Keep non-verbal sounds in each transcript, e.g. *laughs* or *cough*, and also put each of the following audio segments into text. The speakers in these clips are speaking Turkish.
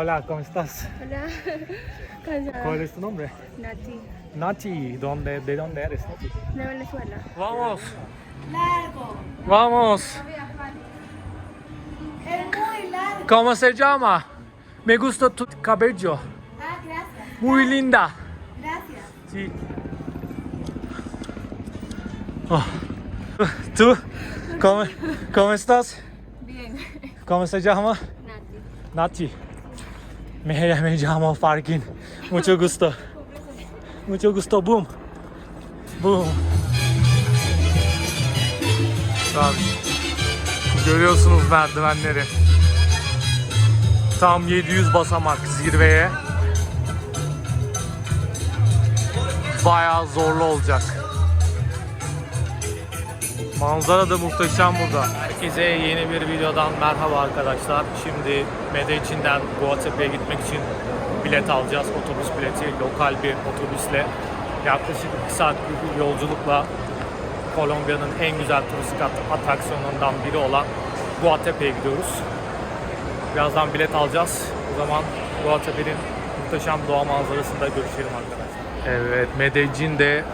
Hola, ¿cómo estás? Hola. *laughs* ¿Cuál es tu nombre? Nati, Nachi, ¿dónde, ¿de dónde eres? de Venezuela. Vamos. Vamos. Es muy largo. ¿Cómo se llama? Me gusta tu cabello. Ah, gracias. Muy linda. Gracias. Sí. Oh. ¿Tú? ¿Cómo, ¿Cómo estás? Bien. ¿Cómo se llama? Nati. Nati. Me, me llamo Farkin. Mucho gusto. Mucho gusto. Boom. Boom. Tabii. Görüyorsunuz merdivenleri. Tam 700 basamak zirveye. Bayağı zorlu olacak. Manzara da muhteşem burada. Herkese yeni bir videodan merhaba arkadaşlar. Şimdi Medellin'den Guatepe'ye gitmek için bilet alacağız. Otobüs bileti, lokal bir otobüsle. Yaklaşık 2 saatlik bir yolculukla Kolombiya'nın en güzel turistik at- atraksiyonlarından biri olan Guatepe'ye gidiyoruz. Birazdan bilet alacağız. O zaman Guatepe'nin muhteşem doğa manzarasında görüşelim arkadaşlar. Evet, Medellin'de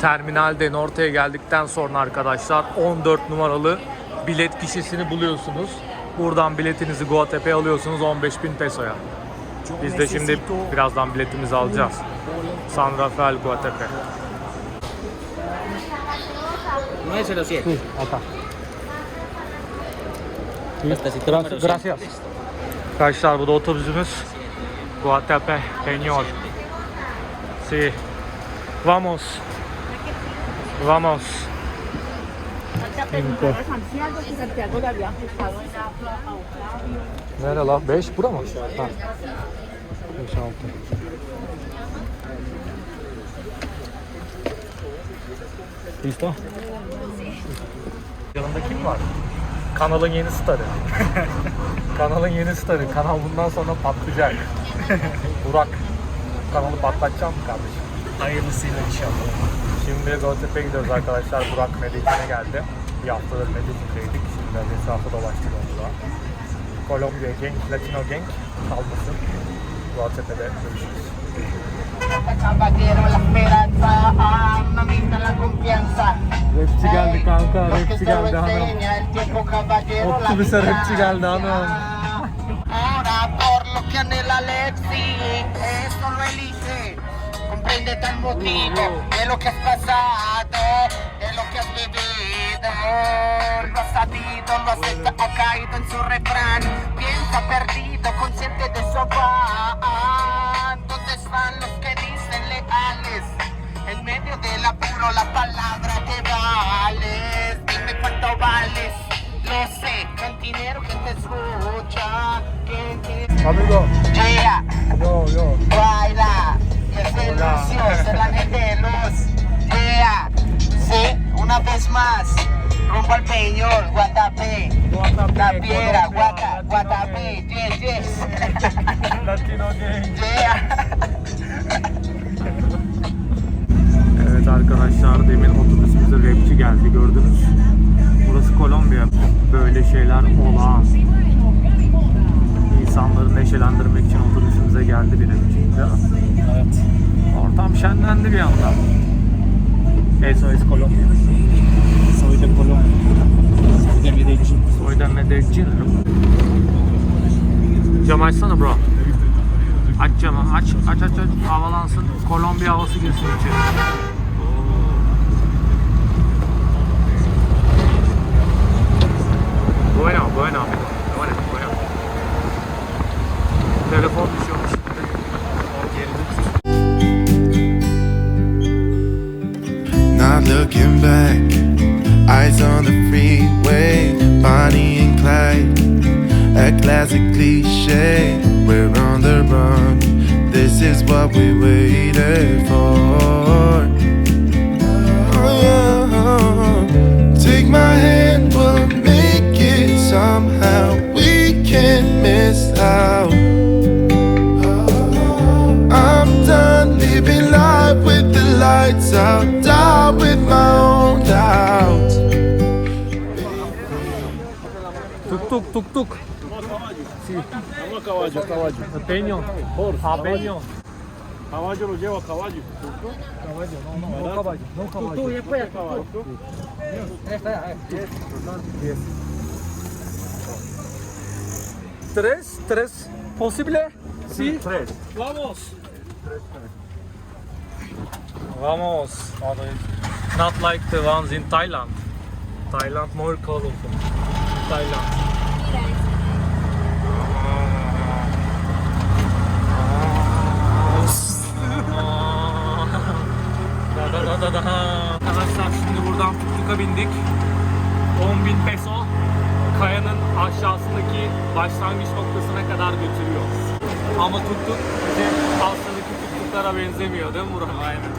terminalden ortaya geldikten sonra arkadaşlar 14 numaralı bilet kişisini buluyorsunuz. Buradan biletinizi Guatepe'ye alıyorsunuz 15.000 pesoya. Biz de şimdi birazdan biletimizi alacağız. San Rafael Guatepe. 907. Acá. Puestecito número cien. Gracias. Arkadaşlar bu da otobüsümüz. Guatepe, Peñol. Sí. Vamos. Vamos. Nere la? 5 bura mı? Ha. 5 6. Listo. Yanında kim var? Kanalın yeni starı. *laughs* Kanalın yeni starı. Kanal bundan sonra patlayacak. *laughs* Burak. Kanalı patlatacağım mı kardeşim? Hayırlısıyla inşallah. Şimdi Göztepe'ye gidiyoruz arkadaşlar. Burak Medellín'e geldi. Bir haftadır Medellin'deydik. Şimdi biraz etrafı dolaştık onunla. Kolombiya Gang, Latino Gang kalmasın. Göztepe'de görüşürüz. Rapçi geldi kanka, rapçi geldi hanım. Otobüse rapçi geldi hanım. Comprende tal motivo de lo que has pasado, de lo que has vivido. Lo has sabido, lo acepta, ha caído en su refrán. Piensa perdido, consciente de su afán. ¿Dónde están los que dicen leales? En medio del apuro la palabra que vales. Dime cuánto vales. Lo sé, con dinero que te escucha. Que, que... Amigo. Yeah, Peñol, Guatapé. Guatapé, La Piedra, Guata, Guatapé. Yes, yes. *laughs* Latino Gang. Yeah. Evet arkadaşlar demin otobüsümüze rapçi geldi gördünüz. Burası Kolombiya. Böyle şeyler olağan. İnsanları neşelendirmek için otobüsümüze geldi bir rapçi. Değil mi? Evet. Ortam şenlendi bir anda. SOS Kolombiya. Soy de Colombia. Soy de Medellín. Soy de Medellin. Cam açsana bro. Aç camı aç aç aç aç havalansın Kolombiya havası girsin içeri. Bueno bueno. Bueno bueno. Telefon düşüyormuş. Not looking back, eyes on the freeway, Bonnie and Clyde, a classic cliche. We're on the run, this is what we waited for. Tuk tuk tuk tuk. a caballo, caballo. Peñón. Horse, Ah, caballo. Peñón. Caballo lo lleva a caballo. Caballo, no, no, no caballo, no caballo. Caballo. Tres, tres, posible? Sí. Tres. Vamos. Vamos. Not like the ones in Thailand. Thailand more colorful. Thailand. Da da da da da. Arkadaşlar şimdi buradan tuk-tuk'a bindik. 10.000 peso kayanın aşağısındaki başlangıç noktasına kadar götürüyor. Ama tuk-tuk bizim Asya'daki tuk-tuklara benzemiyor değil mi Burak? Aynen.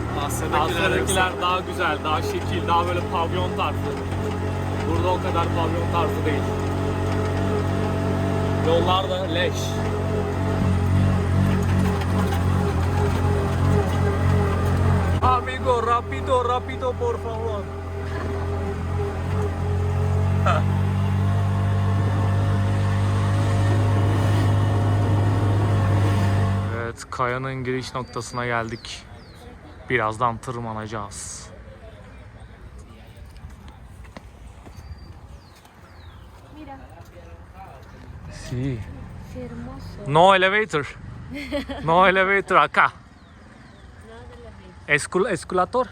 Asya'dakiler daha güzel, daha şekil, daha böyle pavyon tarzı. Burada o kadar pavyon tarzı değil. Yollar da leş. Amigo, rápido, rápido, por favor. Evet, kayanın giriş noktasına geldik. Birazdan tırmanacağız. Mira, Sí. qué hermoso. No elevator. No *laughs* elevator acá. Escul esculator.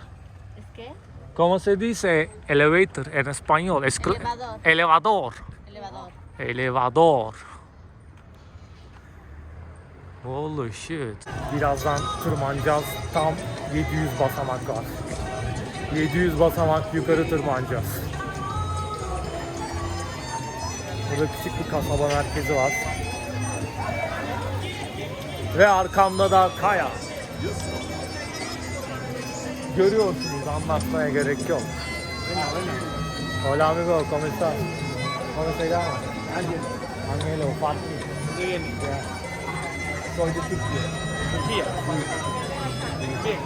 ¿Es qué? ¿Cómo se dice elevator en español? Escul- Elevador. Elevador. Elevador. Elevador. Holy shit. Birazdan tırmanacağız. Tam 700 basamak var. 700 basamak yukarı tırmanacağız. Burada küçük bir kasaba merkezi var. Ve arkamda da kaya. Görüyorsunuz anlatmaya gerek yok. Hola amigo, ¿cómo estás? ¿Cómo se llama? Ángel. Ángelo, Fatih. Bien. Soy de Turquía. Turquía. Bien.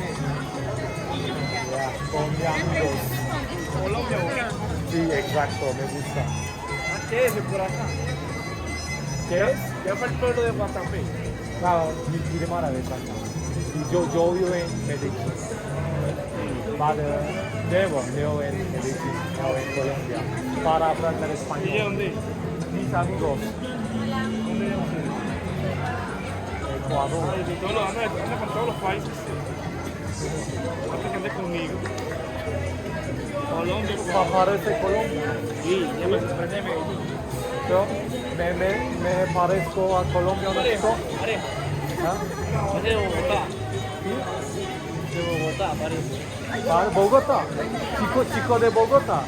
Con mi amigos. Colombia, Sí, exacto, me gusta. ¿Qué es por acá? ¿Qué es? Ya fue el pueblo de Guatapé. Claro, mi de acá. Y yo, yo vivo en Medellín. Vale, debo, vivo en Medellín, en Colombia, para aprender ¿Y español. de dónde? Mis amigos. Ecuador. Ay, de todos los, anda, anda por todos los países. Antes que ande conmigo. Colombia, Pa- Parece Colombia. Sí, ya me sorprende Medellín. Yo me, me, me parezco a Colombia poquito. Pareja. ¿Ah? Es de Bogotá. De Bogotá, parece. Var Bogota. Chico, Chico de Bogota.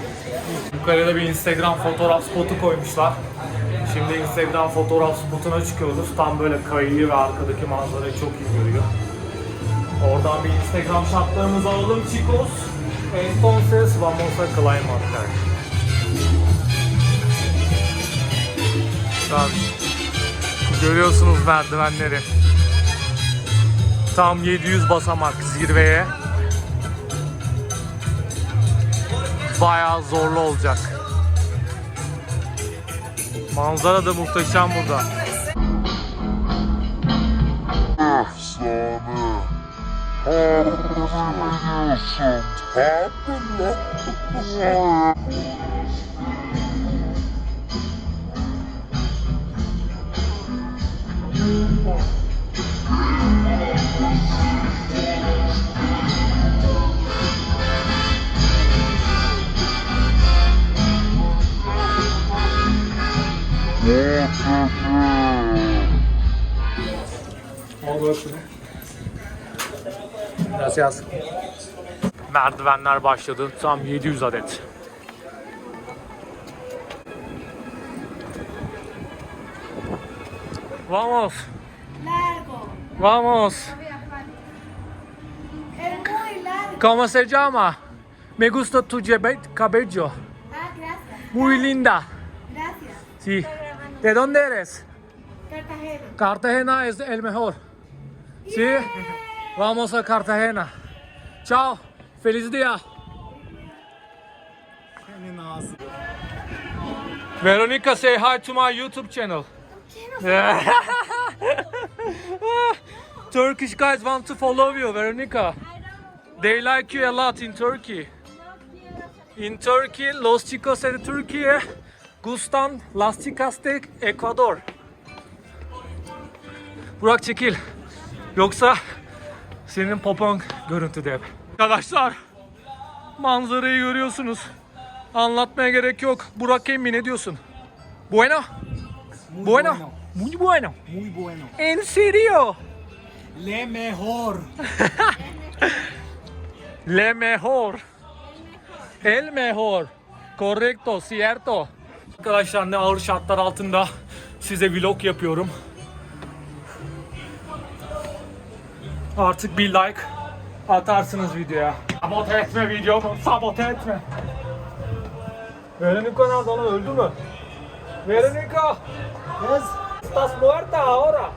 Yukarıda bir Instagram fotoğraf spotu koymuşlar. Şimdi Instagram fotoğraf spotuna çıkıyoruz. Tam böyle kayıyı ve arkadaki manzarayı çok iyi görüyor. Oradan bir Instagram şartlarımızı alalım chicos. Entonces vamos a climb there. Tamam. Görüyorsunuz merdivenleri. Tam 700 basamak zirveye. Bayağı zorlu olacak. Manzara da muhteşem burada. All those for that. Gracias. Merdivenler başladı. Tam 700 adet. Vamos, Largo. vamos. Es muy largo. ¿Cómo se llama? Me gusta tu cabello. Ah, gracias. Muy linda. Gracias. Sí. ¿De dónde eres? Cartagena. Cartagena es el mejor. ¿Sí? Vamos a Cartagena. Chao. Feliz día. Veronica, say hi to my YouTube channel. *laughs* Turkish guys want to follow you, Veronica. They like you a lot in Turkey. In Turkey, Los Chicos de Türkiye, gustan Las Chicas de Ecuador. Burak çekil. Yoksa senin popon görüntüde hep. Arkadaşlar manzarayı görüyorsunuz. Anlatmaya gerek yok. Burak Emmi ne diyorsun? Bueno? bueno. Muy bueno. Muy bueno. En serio. Le mejor. *laughs* Le mejor. El mejor. Correcto, cierto. Arkadaşlar ne ağır şartlar altında size vlog yapıyorum. Artık bir like atarsınız videoya. Sabote etme videomu, sabote etme. Veronica nerede lan öldü mü? Veronica! Yes. Estás muerta ahora.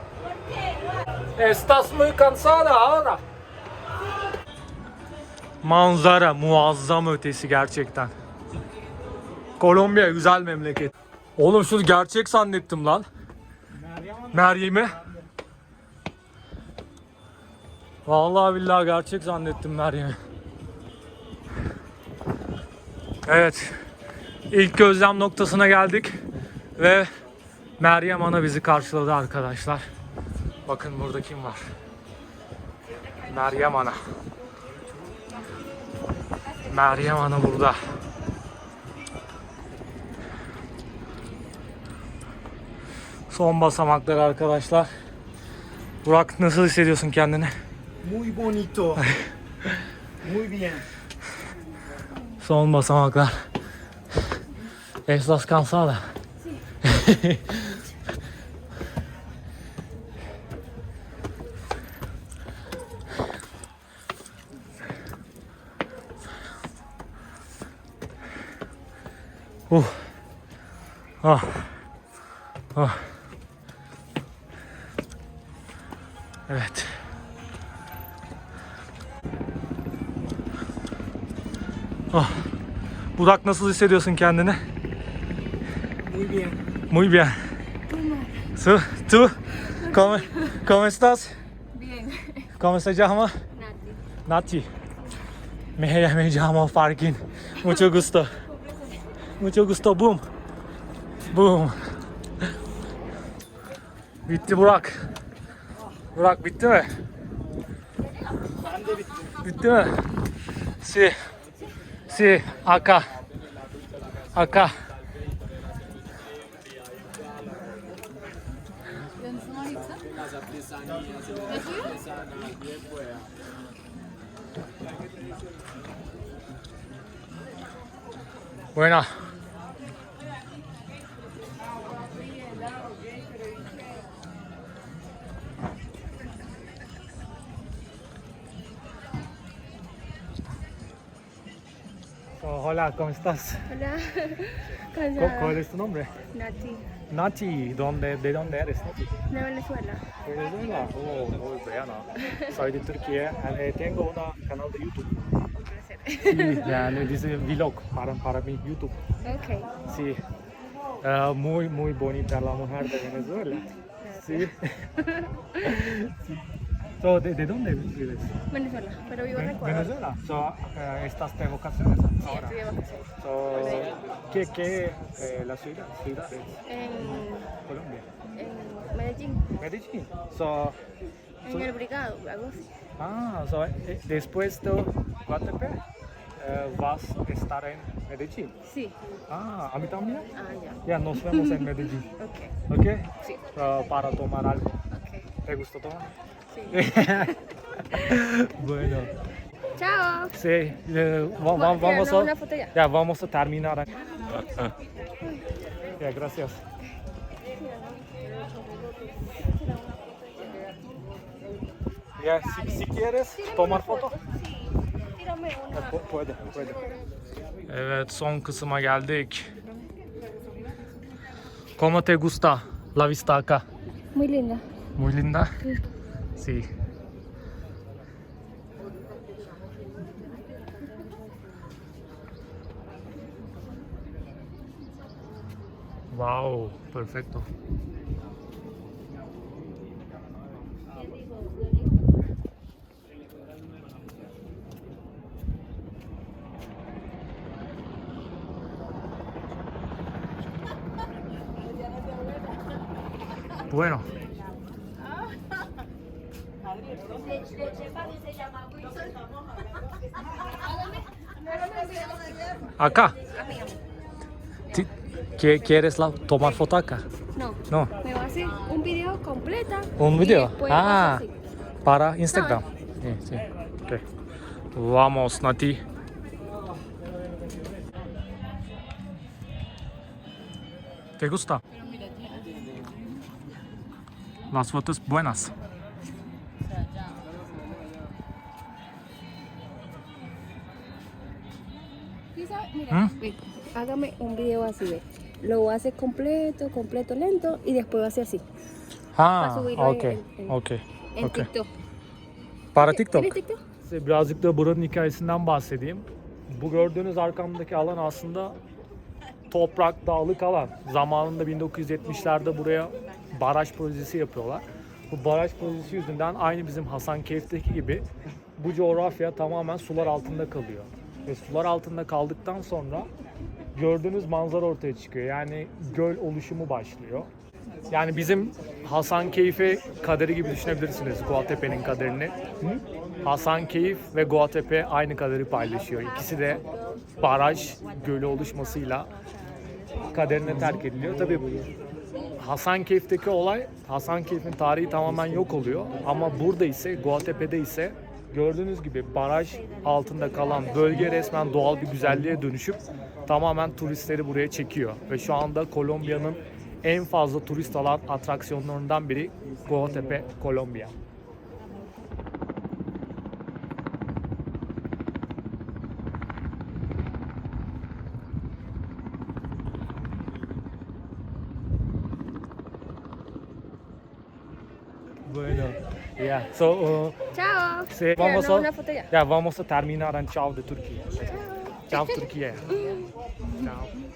Estás muy cansada ahora. Manzara muazzam ötesi gerçekten. Kolombiya güzel memleket. Oğlum şu gerçek zannettim lan. Meryem'i. Vallahi billahi gerçek zannettim Meryem'i. Evet. İlk gözlem noktasına geldik ve Meryem Ana bizi karşıladı arkadaşlar. Bakın burada kim var? Meryem Ana. Meryem Ana burada. Son basamaklar arkadaşlar. Burak nasıl hissediyorsun kendini? Muy bonito. *laughs* Muy bien. Son basamaklar. Estás cansada. *laughs* uh. Ah. Ah. Burak nasıl hissediyorsun kendini? Muy bien. Muy bien. ¿Tú? ¿Tú? ¿Cómo, cómo estás? Bien. ¿Cómo se llama? Nati. Me, me llamo Farkin. Mucho gusto. Mucho gusto. Boom. Boom. Bitti Burak. Burak bitti mi? Bitti mi? Si. Sí, acá. Acá. Buena. Hola, ¿cómo estás? Hola. *laughs* ¿Cu- Cansada. ¿Cuál es tu nombre? Nati. Nati, ¿dónde, ¿de dónde eres, Nati? De Venezuela. Venezuela. Oh, muy buena. Soy de Turquía. Eh, tengo un canal de YouTube. Sí, yani dice vlog para, para mi YouTube. Ok. Sí. Eh, muy, muy bonita la mujer de Venezuela. Sí. Sí. *laughs* So, ¿de, ¿De dónde vives? Venezuela, pero vivo en Ecuador. Venezuela. So, eh, ¿Estás de vacaciones Sí, estoy de vacaciones. So, ¿Qué, qué eh, la ciudad, ciudad En, Colombia? en Medellín. Medellín. So, En el Brigado, algo así. ah, so, eh, después de Guatepe eh, vas a estar en Medellín. Sí. Ah, a mí también. Ah, ya. Ya nos vemos en *laughs* Medellín. Ok. ¿Ok? Sí. Para tomar algo. Ok. ¿Te gustó tomar? Sí. *laughs* bueno. Chao. Sí, eh, va- va- ¿Quieres vamos a, ya? vamos a terminar. aquí. Ya, gracias. Ya, si, si quieres tomar foto. Pu- Puede, puede. Evet, son kısma geldik. ¿Cómo te gusta la vista acá? Muy linda. Muy linda. Sí. Wow, perfecto. Bueno, Acá. Ti- ¿Qué- ¿Quieres la, tomar foto acá? No. No. Me va a hacer un video completa. ¿Un y video? después Ah, así. para Instagram. Sí, sí. Ok. Vamos, Nati. ¿Te gusta? Las fotos buenas. Quizá, mira, ¿Mm? ve, hágame un video así, ve. Lo hace completo, completo, lento y después va a hacer así. Ha, subirlo en- en- en- okey, En okey. TikTok. Para TikTok. ¿Tienes TikTok? Size birazcık da buranın hikayesinden bahsedeyim. Bu gördüğünüz arkamdaki alan aslında toprak, dağlık alan. Zamanında 1970'lerde buraya baraj projesi yapıyorlar. Bu baraj projesi yüzünden aynı bizim Hasankeyf'teki gibi bu coğrafya tamamen sular altında kalıyor. Ve sular altında kaldıktan sonra gördüğünüz manzara ortaya çıkıyor. Yani göl oluşumu başlıyor. Yani bizim Hasankeyf'e kaderi gibi düşünebilirsiniz Guatepe'nin kaderini. Hasankeyf ve Guatepe aynı kaderi paylaşıyor. İkisi de baraj gölü oluşmasıyla kaderine terk ediliyor. Tabii Hasankeyf'teki olay Hasankeyf'in tarihi tamamen yok oluyor. Ama burada ise Guatepe'de ise gördüğünüz gibi baraj altında kalan bölge resmen doğal bir güzelliğe dönüşüp tamamen turistleri buraya çekiyor. Ve şu anda Kolombiya'nın en fazla turist alan atraksiyonlarından biri Guatepe, Kolombiya. So, uh, Chao. se vamos a, una foto ya. ya vamos a terminar en chao de Turquía. Chao Turquía. Chao. *laughs*